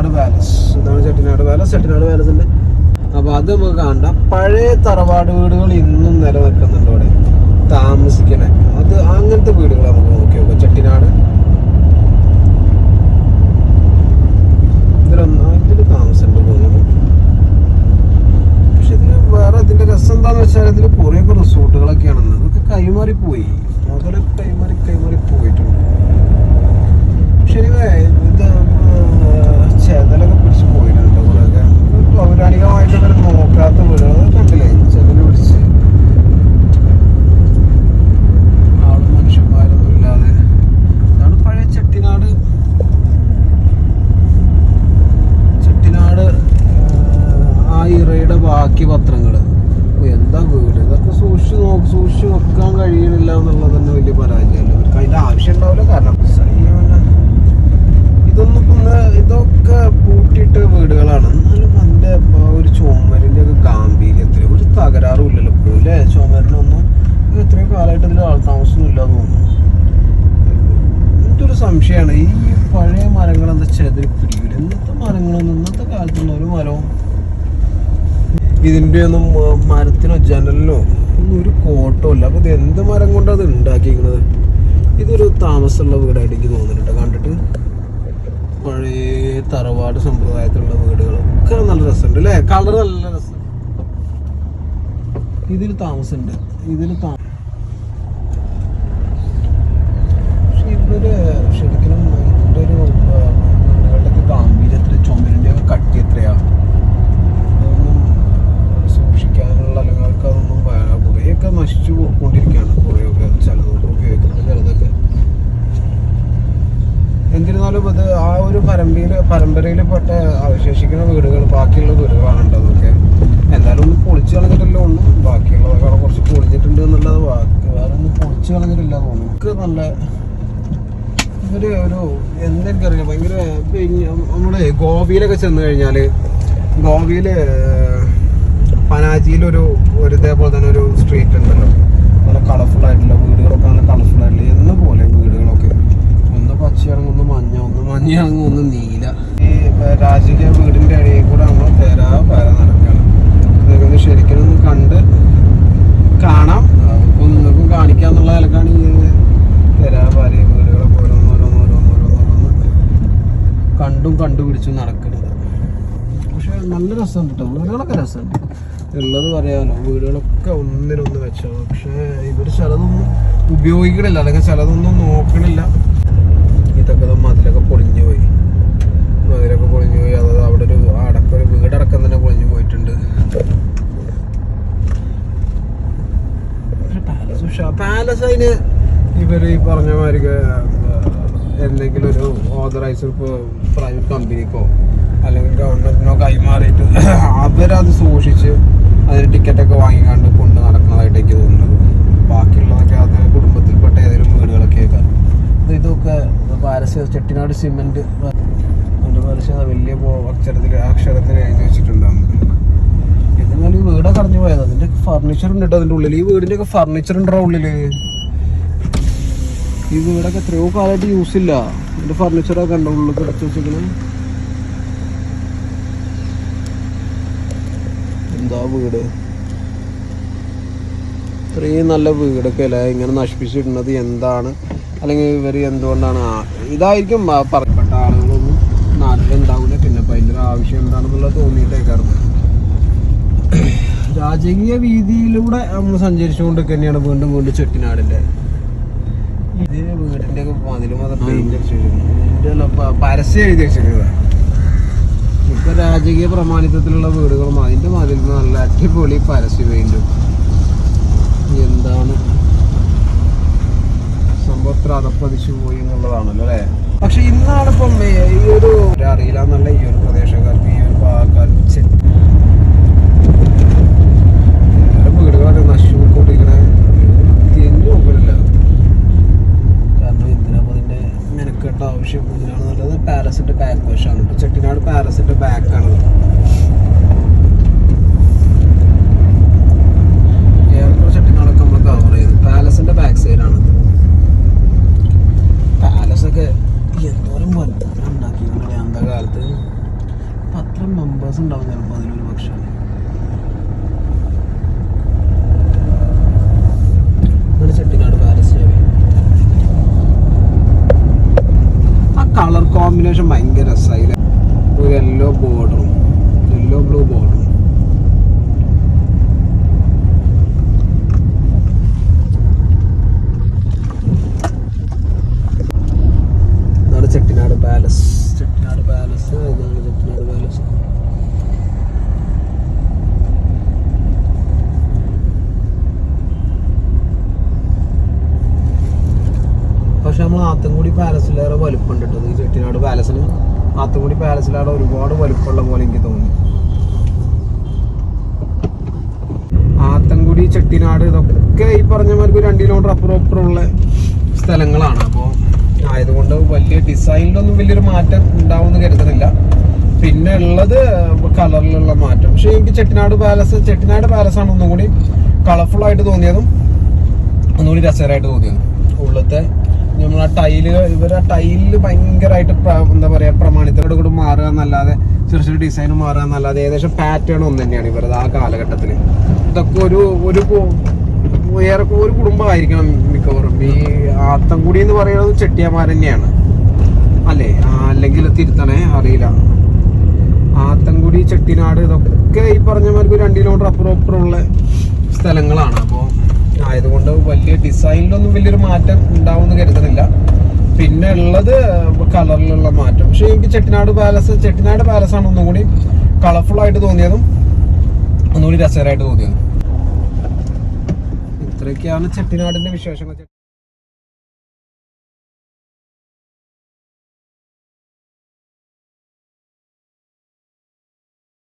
Chettinad palace ഇതാണ് Chettinad palace Chettinad പാലസിന്റെ അപ്പൊ അത് നമുക്ക് കാണണ്ട പഴയ തറവാട് വീടുകൾ ഇന്നും നിലനിൽക്കുന്നുണ്ട് ഇവിടെ. താമസിക്കണേ. അത് അങ്ങനത്തെ വീടുകൾ നമുക്ക് നോക്കി നോക്കാം ചെട്ടിനാട് ഇതിലൊന്നും ഇതിൽ താമസമുണ്ട് തോന്നുന്നു പക്ഷെ ഇതിൽ വേറെ ഇതിന്റെ രസം എന്താന്ന് വെച്ചാൽ ഇതിൽ കുറേയൊക്കെ റിസോർട്ടുകളൊക്കെയാണെന്ന് അതൊക്കെ കൈമാറി പോയി മുതലൊക്കെ കൈമാറി കൈമാറി പോയിട്ടുണ്ട് ശരിവേ ഇത് ചെതലൊക്കെ പിടിച്ച് പോയിട്ടുണ്ട് കുറേയൊക്കെ പൗരാണികമായിട്ട് ഇവർ നോക്കാത്ത വീടുകൾ അത് കണ്ടില്ലേ ചെതൽ പിടിച്ച് ആളും മനുഷ്യന്മാരൊന്നും ഇല്ലാതെ ഇതാണ് പഴയ ചെട്ടിനാട് ചെട്ടിനാട് ആ ഇറയുടെ ബാക്കി പത്രങ്ങൾ എന്താ വീട് ഇതൊക്കെ സൂക്ഷിച്ച് നോക്ക് സൂക്ഷിച്ച് വെക്കാൻ കഴിയണില്ല എന്നുള്ളത് തന്നെ വലിയ പരാജയമല്ല? അവർക്ക് അതിന്റെ ആവശ്യം ഉണ്ടാവില്ല. കാരണം. ഇതൊന്നും ഇന്ന് ഇതൊക്കെ പൂട്ടിയിട്ട വീടുകളാണ്. എന്നാലും ഇപ്പൊ ഒരു ചുമരിന്റെ ഒക്കെ ഗാംഭീര്യത്തിൽ ഒരു തകരാറും ഇല്ലല്ലോ ഇപ്പോഴും അല്ലേ ചുമരിനൊന്നും ഇത്രയും കാലമായിട്ട് ഇതിൽ ആൾ താമസമൊന്നും ഇല്ലാന്ന് തോന്നുന്നു. എന്തൊരു സംശയമാണ്. ഈ പഴയ മരങ്ങൾ എന്താ ചെതിരി പിടിക്കില്ല ഇന്നത്തെ മരങ്ങളൊന്നും ഇന്നത്തെ കാലത്തുള്ള ഒരു മരവും ഇതിന്റെ ഒന്നും മരത്തിനോ ജനലിനോ ഒന്നും ഒരു കോട്ടോ ഇല്ല അപ്പോൾ ഇത് എന്ത് മരം കൊണ്ടാണ് അത് ഉണ്ടാക്കിയിരിക്കുന്നത്? ഇതൊരു താമസമുള്ള വീടായിട്ട് എനിക്ക് തോന്നുന്നുണ്ട് കണ്ടിട്ട് പഴയ തറവാട് സമ്പ്രദായത്തിലുള്ള വീടുകളൊക്കെ നല്ല രസമുണ്ട് അല്ലേ? കളർ നല്ല രസം. ഇതിൽ താമസമുണ്ട്. ഇതിൽ താ എന്നിരുന്നാലും ഇത് ആ ഒരു പരമ്പരയിൽ പരമ്പരയിൽ പെട്ട അവശേഷിക്കുന്ന വീടുകൾ ബാക്കിയുള്ള വീടുകളാണ് ഉണ്ടതൊക്കെ എന്തായാലും ഒന്ന് പൊളിച്ചു കളഞ്ഞിട്ടില്ല ഒന്നും ബാക്കിയുള്ളതൊക്കെ കുറച്ച് പൊളിഞ്ഞിട്ടുണ്ട് എന്നുള്ളത് വേറെ ഒന്നും പൊളിച്ചു കളഞ്ഞിട്ടില്ല തോന്നുന്നു. നമുക്ക് നല്ല ഒരു ഒരു എന്തെനിക്കറിയാം ഭയങ്കര നമ്മുടെ ഗോവയിലൊക്കെ ചെന്ന് കഴിഞ്ഞാൽ ഗോവയിൽ പനാജിയിലൊരു ഒരു ഇതേപോലെ തന്നെ ഒരു സ്ട്രീറ്റ് ഉണ്ടല്ലോ. നല്ല കളർഫുൾ ആയിട്ടുള്ള വീടുകളൊക്കെ നല്ല കളർഫുൾ ആയിട്ടുള്ള എന്ന പോലെ വീടുകളൊക്കെ ഒന്ന് പച്ചയാണെങ്കിൽ ഒന്ന് മഞ്ഞ ഒന്ന് അങ്ങ് ഒന്ന് നീല ഈ രാജകീയ വീടിന്റെ അടിയിൽ കൂടെ നമ്മൾ തേരാ പേര നടക്കണം. ഇതൊക്കെ ശരിക്കും ഒന്ന് കണ്ട് കാണാം. അപ്പോൾ നിങ്ങൾക്കും കാണിക്കാന്നുള്ള നിലക്കാണ് ഈ തേരാ പാര വീടുകളൊക്കെ ഓരോന്ന് ഓരോന്ന് ഓരോന്ന് ഓരോന്ന് കണ്ടും കണ്ടുപിടിച്ചും നടക്കുന്നത് പക്ഷെ നല്ല രസമുണ്ട് കേട്ടോ വീടുകളൊക്കെ രസമുണ്ട്. ഉള്ളത് പറയാമല്ലോ വീടുകളൊക്കെ ഒന്നിനൊന്ന് വെച്ചോ. പക്ഷെ ഇവർ ചിലതൊന്നും ഉപയോഗിക്കണില്ല. അല്ലെങ്കിൽ ചിലതൊന്നും നോക്കണില്ല. ദാ മതിലൊക്കെ പൊളിഞ്ഞു പോയി. മതിലൊക്കെ പൊളിഞ്ഞു പോയി. അതായത് അവിടെ ഒരു അടക്ക ഒരു വീടടക്കം തന്നെ പൊളിഞ്ഞു പോയിട്ടുണ്ട്. പാലസ് അതിന് ഇവർ ഈ പറഞ്ഞ മാതിരി എന്തെങ്കിലും ഒരു ഓതറൈസ്ഡ് ഇപ്പോൾ പ്രൈവറ്റ് കമ്പനിക്കോ അല്ലെങ്കിൽ ഗവൺമെന്റിനോ കൈമാറിയിട്ട് അവരത് സൂക്ഷിച്ച് അതിന് ടിക്കറ്റൊക്കെ വാങ്ങിക്കാണ്ട് കൊണ്ട് നടക്കുന്നതായിട്ട് എനിക്ക് തോന്നുന്നത്. ബാക്കിയുള്ളതൊക്കെ അത് കുടുംബത്തിൽപ്പെട്ട ഏതെങ്കിലും വീടുകളൊക്കെ ഇതൊക്കെ പാരസ്യ ചെട്ടിനാട് സിമെന്റ് അതിന്റെ പരസ്യം വലിയ അക്ഷരത്തിൽ അക്ഷരത്തിൽ എഴുതി വെച്ചിട്ടുണ്ടാവും എന്നാൽ ഈ വീടൊക്കെ അറിഞ്ഞു പോയത്. അതിന്റെ ഫർണിച്ചർ ഉണ്ട് കേട്ടോ. അതിന്റെ ഉള്ളിൽ ഈ വീടിന്റെ ഒക്കെ ഫർണിച്ചർ ഉണ്ടോ ഉള്ളിൽ? ഈ വീടൊക്കെ എത്രയോ കാലമായിട്ട് യൂസ് ഇല്ല. ഇതിന്റെ ഫർണിച്ചറൊക്കെ ഉണ്ടോ ഉള്ളിൽ കിടച്ചു വെച്ചിരിക്കണേ. എന്താ വീട്? ഇത്രയും നല്ല വീടൊക്കെ അല്ലേ? ഇങ്ങനെ നശിപ്പിച്ചിടുന്നത് എന്താണ്? അല്ലെങ്കിൽ ഇവർ എന്തുകൊണ്ടാണ് ഇതായിരിക്കും പറയപ്പെട്ട ആളുകളൊന്നും നാട്ടിലുണ്ടാവില്ല പിന്നെ ഇപ്പം അതിന്റെ ഒരു ആവശ്യം എന്താണെന്നുള്ളത് തോന്നിയിട്ടേക്കാറുണ്ട് രാജകീയ വീതിയിലൂടെ നമ്മൾ സഞ്ചരിച്ചുകൊണ്ട് തന്നെയാണ് വീണ്ടും വീണ്ടും ചെട്ടിനാടിന്റെ ഇത് വീടിന്റെ ഒക്കെ മതിൽ മാത്രം പരസ്യം എഴുതി വെച്ചിരിക്കുന്നത് ഇപ്പം രാജകീയ പ്രമാണിത്വത്തിലുള്ള വീടുകളും അതിന്റെ മതിൽ നല്ല അടിപൊളി പരസ്യ പെയിന്റും. എന്താണ് സംഭവത്തിൽ അതപ്പതിച്ചു പോയി എന്നുള്ളതാണല്ലോ അല്ലേ? പക്ഷെ ഇന്നാണ് ഇപ്പം ഈ ഒരു അറിയില്ല എന്നല്ല ഈ ഒരു പ്രദേശക്കാർക്ക് ഈ ഒരു ഭാഗക്കാർക്ക് കോമ്പിനേഷൻ ഭയങ്കര രസമായില്ല ഒരു യെല്ലോ ബോർഡറും യെല്ലോ ബ്ലൂ ബോർഡറും ചെട്ടിനാട് പാലസ് ചെട്ടിനാട് പാലസ് ഇതാണ് പാലസ് പക്ഷെ നമ്മൾ ആത്തൻകുടി പാലസിലേറെ വലുപ്പമുണ്ട് ചെട്ടിനാട് പാലസിന് ആത്തൻകുടി പാലസിലേറെ ഒരുപാട് വലുപ്പമുള്ള പോലെ എനിക്ക് തോന്നി. ആത്തൻകുടി ചെട്ടിനാട് ഇതൊക്കെ ഈ പറഞ്ഞ മാതിരി രണ്ട് കിലോമീറ്റർ അപ്പുറം അപ്പുറമുള്ള സ്ഥലങ്ങളാണ്. അപ്പോൾ ആയതുകൊണ്ട് വലിയ ഡിസൈനിലൊന്നും വലിയൊരു മാറ്റം ഉണ്ടാവുമെന്ന് കരുതുന്നില്ല പിന്നെ ഉള്ളത് കളറിലുള്ള മാറ്റം. പക്ഷേ എനിക്ക് ചെട്ടിനാട് പാലസ് ചെട്ടിനാട് പാലസ് ആണ് ഒന്നും കൂടി കളർഫുൾ ആയിട്ട് തോന്നിയതും ഒന്നുകൂടി രസകരമായിട്ട് തോന്നിയതും. ഉള്ളത്തെ നമ്മൾ ആ ടൈൽ ഇവർ ആ ടൈലിൽ ഭയങ്കരമായിട്ട് എന്താ പറയാ പ്രമാണിത്തരോട് കൂടി മാറുക എന്നല്ലാതെ ചെറിയ ചെറിയ ഡിസൈൻ മാറുക എന്നല്ലാതെ ഏകദേശം പാറ്റേൺ ഒന്നു തന്നെയാണ് ഇവരത് ആ കാലഘട്ടത്തിൽ ഇതൊക്കെ ഒരു ഒരു ഏറെ ഒരു കുടുംബമായിരിക്കണം മിക്കവാറും. ഈ ആത്തൻകുടി എന്ന് പറയുന്നത് ചെട്ടിയമാർ തന്നെയാണ്. അല്ലേ? അല്ലെങ്കിൽ തിരുത്തണേ? അറിയില്ല. ആത്തൻകുടി ചെട്ടിനാട് ഇതൊക്കെ ഈ പറഞ്ഞ ഒരു രണ്ട് കിലോമീറ്റർ അപ്പുറം അപ്പുറമുള്ള സ്ഥലങ്ങളാണ്. അപ്പോൾ ആയതുകൊണ്ട് വലിയ ഡിസൈനിലൊന്നും വലിയൊരു മാറ്റം ഉണ്ടാവുമെന്ന് കരുതുന്നില്ല. പിന്നെ ഉള്ളത് കളറിലുള്ള മാറ്റം. പക്ഷേ എനിക്ക് ചെട്ടിനാട് പാലസ് ചെട്ടിനാട് പാലസ് ആണ് ഒന്നും കൂടി കളർഫുൾ ആയിട്ട് തോന്നിയതും ഒന്നുകൂടി രസകരമായിട്ട് തോന്നിയതും. ഇത്രയൊക്കെയാണ് ചെട്ടിനാടിന്റെ വിശേഷങ്ങൾ.